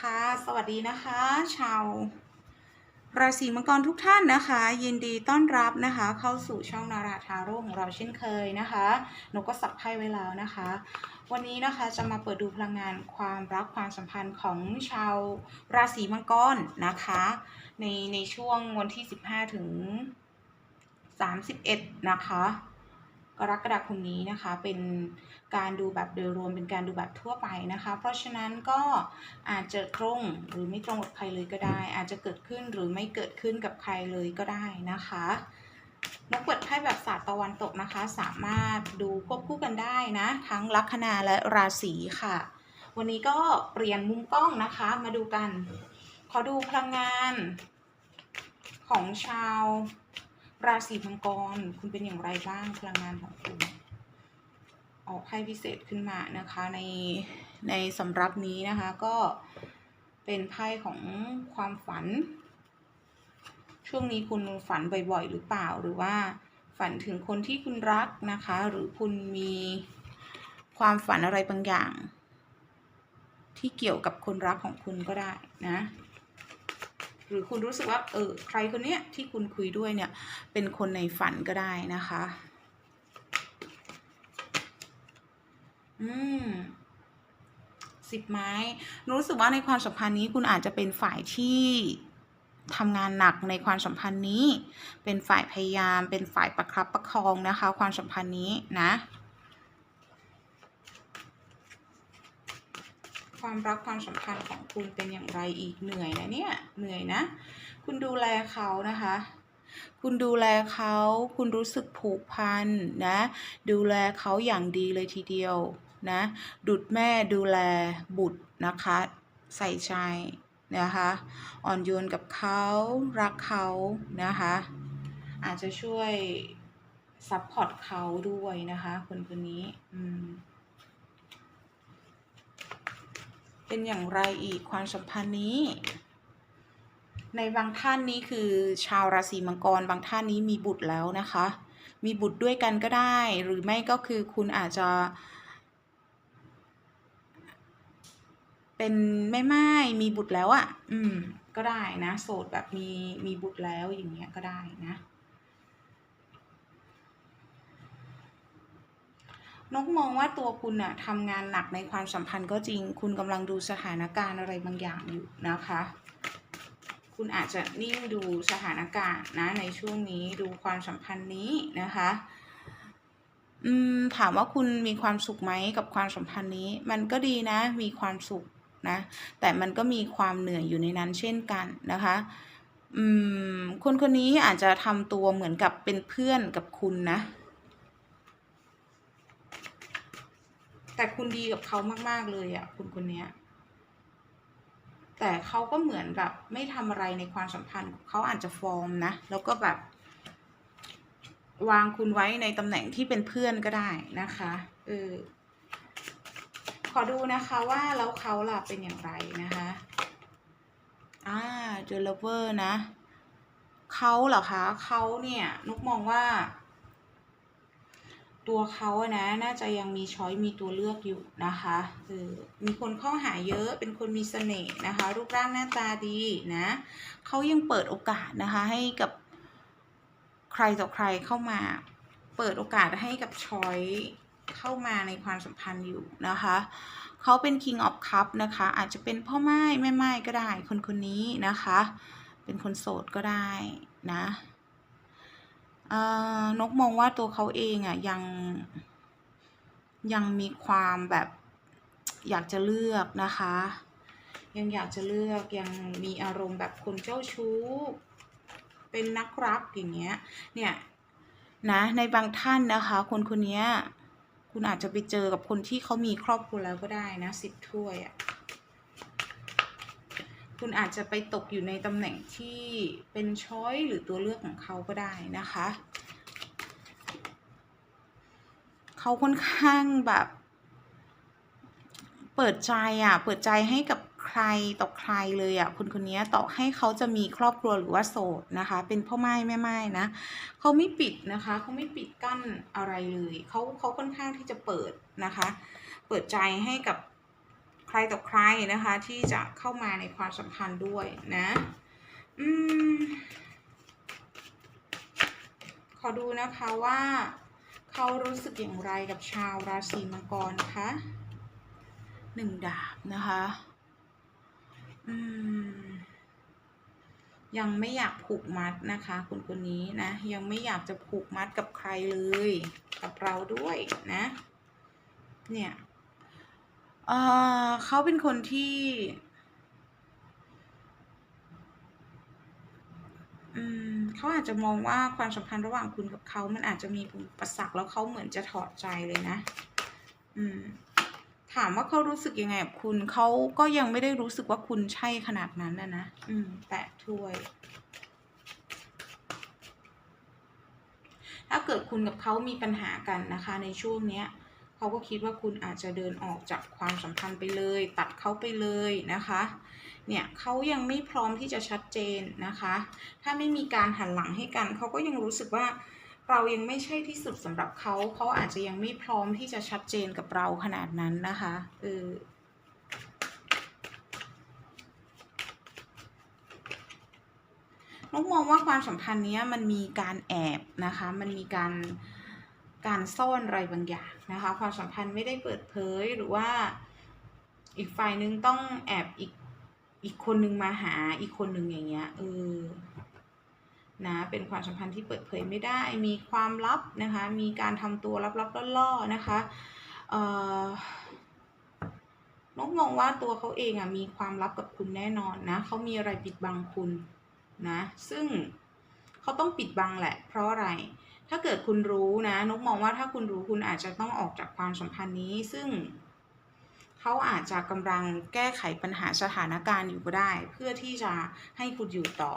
ค่ะ สวัสดีนะคะ ชาว ราศีมังกรทุกท่านนะคะ ยินดีต้อนรับนะคะ เข้าสู่ช่องนาราทาโร่ของเราเช่นเคยนะคะหนูก็สับไพ่ไว้แล้วนะคะ วันนี้นะคะจะมาเปิดดูพลังงานความรักความสัมพันธ์ของชาวราศีมังกรนะคะ ในในช่วงวันที่ 15 ถึง 31 นะคะ กรกฎาคมนี้นะคะ เป็นการดูแบบโดยรวมเป็นการดูแบบทั่วไปนะคะ เพราะฉะนั้นก็อาจจะตรงหรือไม่ตรงกับใครเลยก็ได้ อาจจะเกิดขึ้นหรือไม่เกิดขึ้นกับใครเลยก็ได้นะคะนกเปิดไพ่แบบศาสตร์ตะวันตกนะคะ สามารถดูควบคู่กันได้นะ ทั้งลัคนาและราศีค่ะ วันนี้ก็เปลี่ยนมุมกล้องนะคะ มาดูกัน ขอดูพลังงานของชาว ราศีมังกรคุณเป็นอย่างไรบ้างพลังงานของคุณ ออกไพ่พิเศษขึ้นมานะคะในในสำรับนี้นะคะก็เป็นไพ่ของความฝัน ช่วงนี้คุณฝันบ่อยๆ หรือเปล่าหรือว่าฝันถึงคนที่คุณรักนะคะ หรือคุณมีความฝันอะไรบางอย่าง ที่เกี่ยวกับคนรักของคุณก็ได้นะ หรือคุณรู้สึกว่า เออ ใครคนเนี้ยที่คุณคุยด้วยเนี่ย เป็นคนในฝันก็ได้นะคะ อืมสิบไม้ รู้สึกว่าในความสัมพันธ์นี้คุณอาจจะเป็นฝ่ายที่ทำงานหนักในความสัมพันธ์นี้ เป็นฝ่ายพยายาม เป็นฝ่ายประครับประคองนะคะ ความสัมพันธ์นี้นะ ความรักความสัมพันธ์ของคุณเป็นอย่างไรอีกเหนื่อยนะเนี่ยเหนื่อยนะ คุณดูแลเขานะคะ คุณดูแลเขาคุณรู้สึกผูกพันนะ ดูแลเขาอย่างดีเลยทีเดียวนะ ดุดแม่ดูแลบุตรนะคะ ใส่ใจนะคะ อ่อนโยนกับเขารักเขานะคะ อาจจะช่วยซัพพอร์ตเขาด้วยนะคะ คนคนนี้ อืม เป็นอย่างไรอีกความสัมพันธ์นี้ ในบางท่านนี้คือชาวราศีมังกรบางท่านนี้มีบุตรแล้วนะคะ มีบุตรด้วยกันก็ได้ หรือไม่ก็คือคุณอาจจะ เป็นแม่ไม้มีบุตรแล้วอะ่ะ อืม ก็ได้นะ โสดแบบมีมีบุตรแล้วอย่างเงี้ยก็ได้นะ นกมองว่าตัวคุณอะทำงานหนักในความสัมพันธ์ก็จริง คุณกำลังดูสถานการณ์อะไรบางอย่างอยู่นะคะ คุณอาจจะนิ่งดูสถานการณ์นะในช่วงนี้ดูความสัมพันธ์นี้นะคะอืมถามว่าคุณมีความสุขไหมกับความสัมพันธ์นี้ มันก็ดีนะ มีความสุขนะ แต่มันก็มีความเหนื่อยอยู่ในนั้นเช่นกันนะคะอืมคนคนนี้อาจจะทำตัวเหมือนกับเป็นเพื่อนกับคุณนะ แต่คุณดีกับเขามาก ๆ เลยอะ่ะคุณคนเนี้ย แต่เขาก็เหมือนแบบไม่ทำอะไรในความสัมพันธ์เขาอาจจะฟอร์มนะ แล้วก็แบบ วางคุณไว้ในตำแหน่งที่เป็นเพื่อนก็ได้นะคะเออขอดูนะคะว่าแล้วเขาล่ะเป็นอย่างไรนะคะอ่าเจอ lover นะเขาเหรอคะเขาเนี่ยนุกมองว่า ตัวเขาอะนะน่าจะยังมีช้อยมีตัวเลือกอยู่นะคะเออมีคนเข้าหาเยอะเป็นคนมีเสน่ห์นะคะ รูปร่างหน้าตาดีนะเขายังเปิดโอกาสนะคะให้กับใครต่อใครเข้ามา เปิดโอกาสให้กับช้อยเข้ามาในความสัมพันธ์อยู่นะคะเขาเป็น King of Cup นะคะ อาจจะเป็นพ่อไม้แม่ไม้ก็ได้คนคนนี้นะคะ เป็นคนโสดก็ได้นะ นกมองว่าตัวเขาเองอะยังยังมีความแบบอยากจะเลือกนะคะ ยังอยากจะเลือกยังมีอารมณ์แบบคนเจ้าชู้ เป็นนักรักอย่างเงี้ยเนี่ยนะในบางท่านนะคะ คนคนนี้คุณอาจจะไปเจอกับคนที่เขามีครอบครัวแล้วก็ได้นะสิบถ้วยอะ่ะ คุณอาจจะไปตกอยู่ในตำแหน่งที่เป็นช้อยหรือตัวเลือกของเขาก็ได้นะคะ เขาค่อนข้างแบบ เปิดใจอะ เปิดใจให้กับใครต่อใครเลยอะคนคนนี้ต่อให้เขาจะมีครอบครัวหรือว่าโสดนะคะ เป็นพ่อไม้แม่ไม้นะเขาไม่ปิดนะคะเขาไม่ปิดกั้นอะไรเลยเขาเขาค่อนข้างที่จะเปิดนะคะ เปิดใจให้กับ รรต่อใครนะคะ ที่จะเข้ามาในความสัมพันธ์ด้วยนะอืมขอดูนะคะว่าเขารู้สึกอย่างไรกับชาวราศีมังกรคะหนึ่งดาบนะคะอืมยังไม่อยากผูกมัดนะคะคุณคนนี้นะยังไม่อยากจะผูกมัดกับใครเลย กับเราด้วยนะ เนี่ย เอ่อ เขาเป็นคนที่ อืม เขาอาจจะมองว่าความสัมพันธ์ระหว่างคุณกับเขา มันอาจจะมีอุปสรรคแล้วเขาเหมือนจะถอดใจเลยนะ อืม ถามว่าเขารู้สึกยังไงกับคุณ เขาก็ยังไม่ได้รู้สึกว่าคุณใช่ขนาดนั้นนะนะ อืมแตะถ้วย ถ้าเกิดคุณกับเขามีปัญหากันนะคะ ในช่วงเนี้ย เขาก็คิดว่าคุณอาจจะเดินออกจากความสัมพันธ์ไปเลย ตัดเขาไปเลยนะคะ เนี่ยเขายังไม่พร้อมที่จะชัดเจนนะคะ ถ้าไม่มีการหันหลังให้กัน เขาก็ยังรู้สึกว่าเรายังไม่ใช่ที่สุดสำหรับเขา เขาอาจจะยังไม่พร้อมที่จะชัดเจนกับเราขนาดนั้นนะคะเออน้องมองว่าความสัมพันธ์เนี้ยมันมีการแอบนะคะ มันมีการ การซ่อนอะไรบางอย่างนะคะความสัมพันธ์ไม่ได้เปิดเผยหรือว่าอีกฝ่ายนึงต้องแอบอีกอีกคนนึงมาหาอีกคนนึงอย่างเงี้ยเออนะเป็นความสัมพันธ์ที่เปิดเผยไม่ได้มีความลับนะคะ มีการทำตัวลับๆล่อๆนะคะเอ่อนกมองว่าตัวเขาเองอะมีความลับกับคุณแน่นอนนะเขามีอะไรปิดบังคุณนะ ซึ่งเขาต้องปิดบังแหละ เพราะอะไร ถ้าเกิดคุณรู้นะนกมองว่าถ้าคุณรู้คุณอาจจะต้องออกจากความสัมพันธ์นี้ ซึ่งเขาอาจจะกำลังแก้ไขปัญหาสถานการณ์อยู่ก็ได้ เพื่อที่จะให้คุณอยู่ต่อ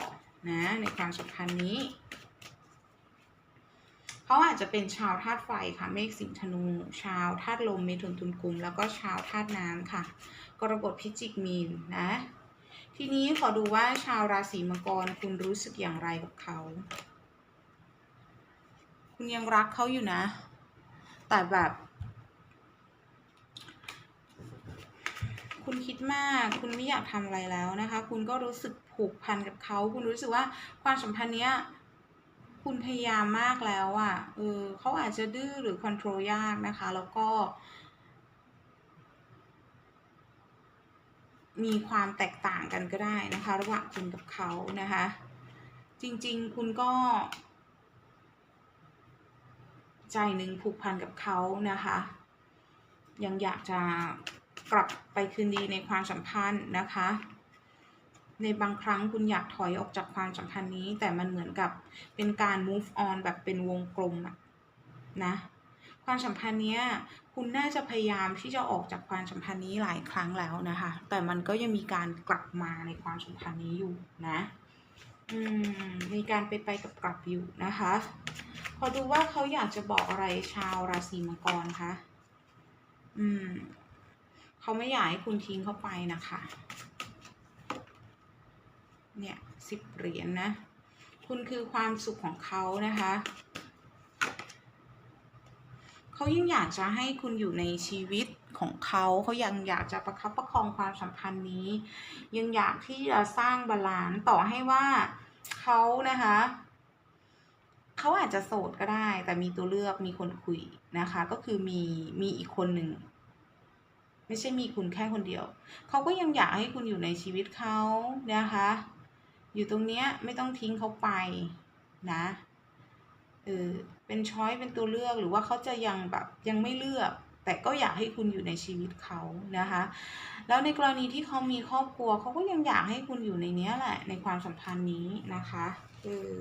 นะในความสัมพันธ์นี้เขาอาจจะเป็นชาวธาตุไฟค่ะเมฆสิงธนู ชาวธาตุลมเมถุนตุลกุม แล้วก็ชาวธาตุน้ำค่ะ กรกฎพิจิกมีนนะ ทีนี้ขอดูว่าชาวราศีมังกรคุณรู้สึกอย่างไรกับเขา คุณยังรักเขาอยู่นะ แต่แบบ คุณคิดมาก คุณไม่อยากทำอะไรแล้วนะคะ คุณก็รู้สึกผูกพันกับเขา คุณรู้สึกว่าความสัมพันธ์เนี้ย คุณพยายามมากแล้วอะ่ะ เออเขาอาจจะดื้อหรือคอนโทรลยากนะคะ แล้วก็มีความแตกต่างกันก็ได้นะคะ ระหว่างคุณกับเขานะคะ จริงๆ คุณก็ ใจหนึ่งผูกพันกับเขานะคะ ยังอยากจะกลับไปคืนดีในความสัมพันธ์นะคะ ในบางครั้งคุณอยากถอยออกจากความสัมพันธ์นี้ แต่มันเหมือนกับเป็นการ move on แบบเป็นวงกลมอะนะความสัมพันธ์เนี้ยคุณน่าจะพยายามที่จะออกจากความสัมพันธ์นี้หลายครั้งแล้วนะคะ แต่มันก็ยังมีการกลับมาในความสัมพันธ์นี้อยู่นะ มีการไปไปกับกลับอยู่นะคะ พอดูว่าเขาอยากจะบอกอะไรชาวราศีมังกรคะอืมเขาไม่อยากให้คุณทิ้งเขาไปนะคะ เนี่ยสิบเหรียญนะคุณคือความสุขของเขานะคะ เขายิ่งอยากจะให้คุณอยู่ในชีวิตของเขาเขายังอยากจะประคับประคองความสัมพันธ์นี้ ยังอยากที่จะสร้างบาลานซ์ต่อให้ว่าเขานะคะเขาอาจจะโสดก็ได้ แต่มีตัวเลือกมีคนคุยนะคะ ก็คือมีมีอีกคนหนึ่งไม่ใช่มีคุณแค่คนเดียว เขาก็ยังอยากให้คุณอยู่ในชีวิตเขานะคะ อยู่ตรงเนี้ยไม่ต้องทิ้งเขาไปนะ ออเป็นช้อยเป็นตัวเลือกหรือว่าเขาจะยังแบบยังไม่เลือก แต่ก็อยากให้คุณอยู่ในชีวิตเขานะคะ แล้วในกรณีที่เขามีครอบครัวเขาก็ยังอยากให้คุณอยู่ในเนี้ยแหละ ในความสัมพันธ์นี้นะคะเออ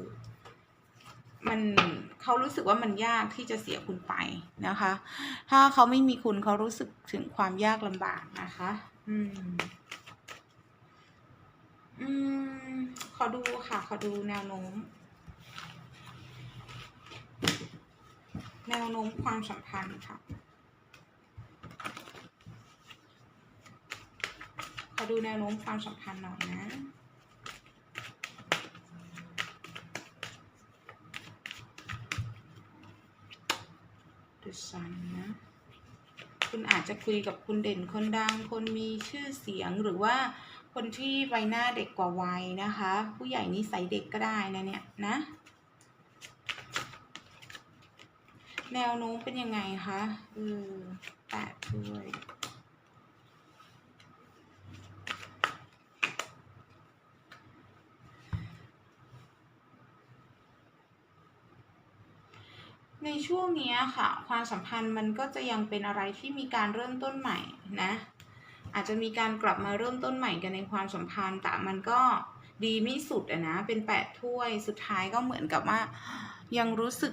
มันเขารู้สึกว่ามันยากที่จะเสียคุณไปนะคะ ถ้าเขาไม่มีคุณเขารู้สึกถึงความยากลำบากนะคะ อืม อืม ขอดูค่ะ ขอดูแนวโน้ม แนวโน้มความสัมพันธ์ค่ะ ขอดูแนวโน้มความสัมพันธ์หน่อยนะ The Sun นะ คุณอาจจะคุยกับคนเด่นคนดัง คนมีชื่อเสียงหรือว่าคนที่ใบหน้าเด็กกว่าวัยนะคะ ผู้ใหญ่นิสัยเด็กก็ได้นะเนี่ยนะ แนวโน้มเป็นยังไงคะเออแปดถ้วยในช่วงนี้ค่ะ ความสัมพันธ์มันก็จะยังเป็นอะไรที่มีการเริ่มต้นใหม่นะ อาจจะมีการกลับมาเริ่มต้นใหม่กันในความสัมพันธ์ แต่มันก็ดีไม่สุดอะนะ เป็นแปดถ้วย สุดท้ายก็เหมือนกับว่า ยังรู้สึก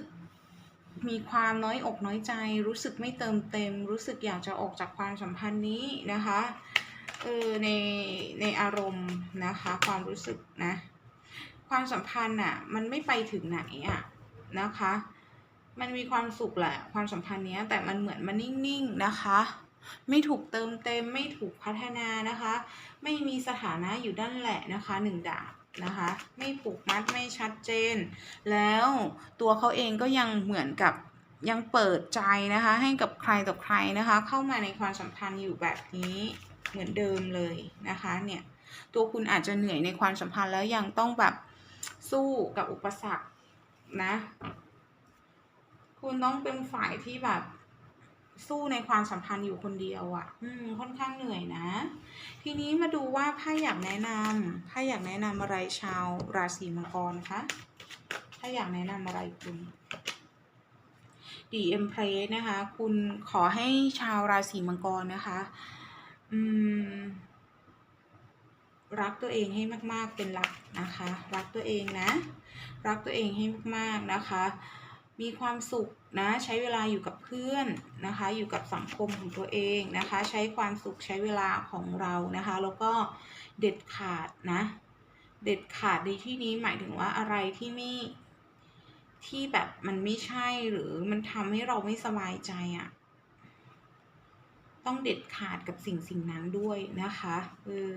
มีความน้อยอกน้อยใจ รู้สึกไม่เติมเต็ม รู้สึกอยากจะออกจากความสัมพันธ์นี้นะคะเออในในอารมณ์นะคะ ความรู้สึกนะ ความสัมพันธ์อะมันไม่ไปถึงไหนอะนะคะ มันมีความสุขแหละความสัมพันธ์เนี้ยแต่มันเหมือนมันนิ่งๆนะคะ ไม่ถูกเติมเต็มไม่ถูกพัฒนานะคะ ไม่มีสถานะอยู่ด้านแหละนะคะหนึ่งดาบ นะคะ ไม่ผูกมัดไม่ชัดเจน แล้วตัวเขาเองก็ยังเหมือนกับยังเปิดใจนะคะ ให้กับใครต่อใครนะคะ เข้ามาในความสัมพันธ์อยู่แบบนี้เหมือนเดิมเลยนะคะเนี่ยตัวคุณอาจจะเหนื่อยในความสัมพันธ์แล้วยังต้องแบบสู้กับอุปสรรคนะ คุณต้องเป็นฝ่ายที่แบบ สู้ในความสัมพันธ์อยู่คนเดียวอะ่ะ อืม ค่อนข้างเหนื่อยนะ ทีนี้มาดูว่าไพ่อยากแนะนำไพ่อยากแนะนำอะไรชาวราศีมังกรคะถ้าอยากแนะนำอะไรคุณดีเอ็มเพรสนะคะ คุณขอให้ชาวราศีมังกรนะคะ อืม รักตัวเองให้มาก ๆ เป็นหลักนะคะ รักตัวเองนะ รักตัวเองให้มาก ๆ นะคะ มีความสุขนะใช้เวลาอยู่กับเพื่อนนะคะ อยู่กับสังคมของตัวเองนะคะ ใช้ความสุขใช้เวลาของเรานะคะ แล้วก็เด็ดขาดนะ เด็ดขาดในที่นี้หมายถึงว่าอะไรที่ไม่ที่แบบมันไม่ใช่หรือมันทำให้เราไม่สบายใจอะ่ะต้องเด็ดขาดกับสิ่งสิ่งนั้นด้วยนะคะเออ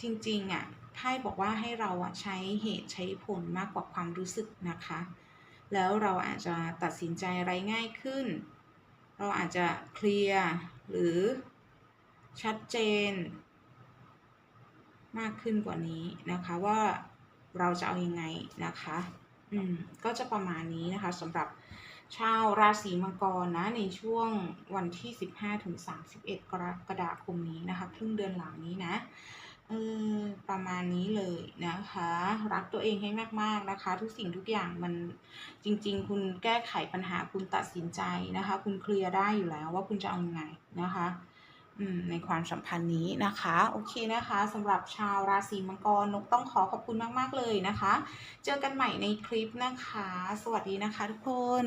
จริงๆอะ ไพ่บอกว่าให้เราอะใช้เหตุใช้ผลมากกว่าความรู้สึกนะคะ แล้วเราอาจจะตัดสินใจอะไรง่ายขึ้น เราอาจจะเคลียร์หรือชัดเจน มากขึ้นกว่านี้นะคะว่าเราจะเอาอยัางไงนะคะ อืม ก็จะประมาณนี้นะคะสำหรับชาวราศีมังกรนะในช่วงวันที่ 15ถึง31 กรกฎาคมนี้นะคะครึ่งเดือนหลังนี้นะ เออประมาณนี้เลยนะคะ รักตัวเองให้มาก ๆนะคะ ทุกสิ่งทุกอย่างมันจริง ๆ คุณแก้ไขปัญหาคุณตัดสินใจนะคะ คุณเคลียร์ได้อยู่แล้วว่าคุณจะเอายังไงนะคะในความสัมพันธ์นี้นะคะ โอเคนะคะสำหรับชาวราศีมังกรนกต้องขอขอบคุณมาก ๆ เลยนะคะ เจอกันใหม่ในคลิปนะคะ สวัสดีนะคะทุกคน